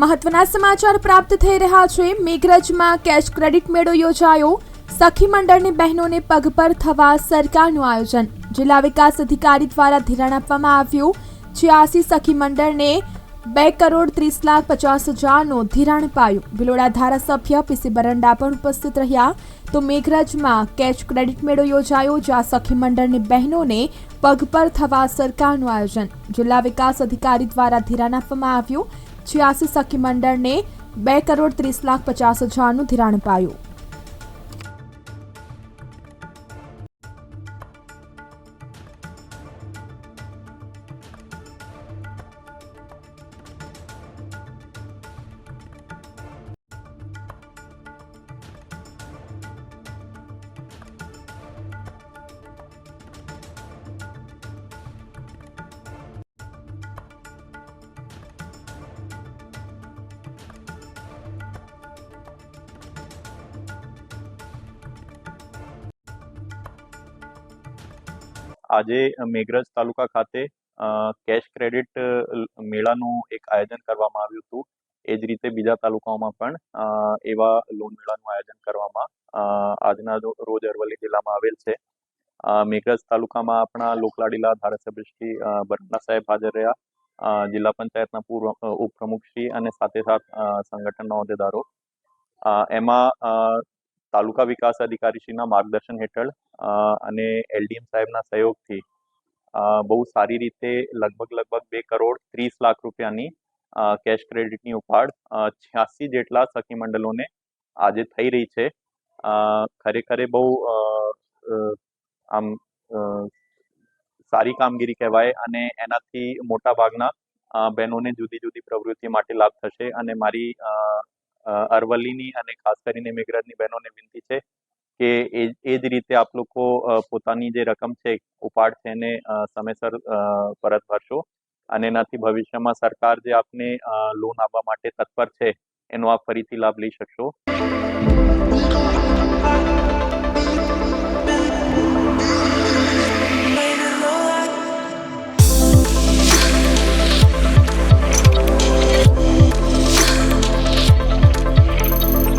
મહત્વના સમાચાર પ્રાપ્ત થઈ રહ્યા છે. મેઘરજમાં કેશ ક્રેડિટ મેળો યોજાયો. સખી મંડળની બહેનોને પગ પર થવા સરકારનું આયોજન. જિલ્લા વિકાસ અધિકારી દ્વારા ધિરાણ આપવામાં આવ્યું. છ્યાસી સખી મંડળને બે કરોડ ત્રીસ લાખ પચાસ હજારનું ધિરાણ પાયું ભિલોડા ધારાસભ્ય પીસી બરંડા પણ ઉપસ્થિત રહ્યા. તો મેઘરજમાં કેશ ક્રેડિટ મેળો યોજાયો, જ્યાં સખી મંડળની બહેનોને પર થવા સરકારનું આયોજન. જિલ્લા વિકાસ અધિકારી દ્વારા ધિરાણ આપવામાં આવ્યું. છ્યાસી સખી મંડળને બે કરોડ ત્રીસ લાખ પચાસ હજારનું ધિરાણ પાયું આજે મેઘરજ તાલુકા ખાતે કેશ ક્રેડિટ મેળાનું એક આયોજન કરવામાં આવ્યું હતું. એ જ રીતે બીજા તાલુકાઓમાં પણ એવા લોન મેળાનું આયોજન કરવામાં આજના રોજ અરવલ્લી જિલ્લામાં આવેલ છે. મેઘરજ તાલુકામાં આપણા લોકલાડીલા ધારાસભ્ય શ્રી અ, સાહેબ હાજર રહ્યા. જિલ્લા પંચાયતના પૂર્વ ઉપપ્રમુખ શ્રી અને સાથે સાથ સંગઠનના હોદ્દેદારો એમાં તાલુકા વિકાસ અધિકારીશ્રીના માર્ગદર્શન હેઠળ અને એલડીએમ સાહેબના સહયોગથી બહુ સારી રીતે લગભગ લગભગ બે કરોડ ત્રીસ લાખ રૂપિયાની કેશ ક્રેડિટની ઉપાડ છ્યાસી જેટલા સખી મંડળોને આજે થઈ રહી છે. ખરેખર બહુ આમ સારી કામગીરી કહેવાય અને એનાથી મોટા ભાગના બહેનોને જુદી જુદી પ્રવૃત્તિ માટે લાભ થશે અને મારી અરવલ્લીની અને ખાસ કરીને મેઘરાજની બહેનોને વિનંતી છે કે એ એ જ રીતે આપ લોકો પોતાની જે રકમ છે, ઉપાડ છે એને સમયસર પરત ભરશો. અને એનાથી ભવિષ્યમાં સરકાર જે આપને લોન આપવા માટે તત્પર છે, એનો આપ ફરીથી લાભ લઈ શકશો.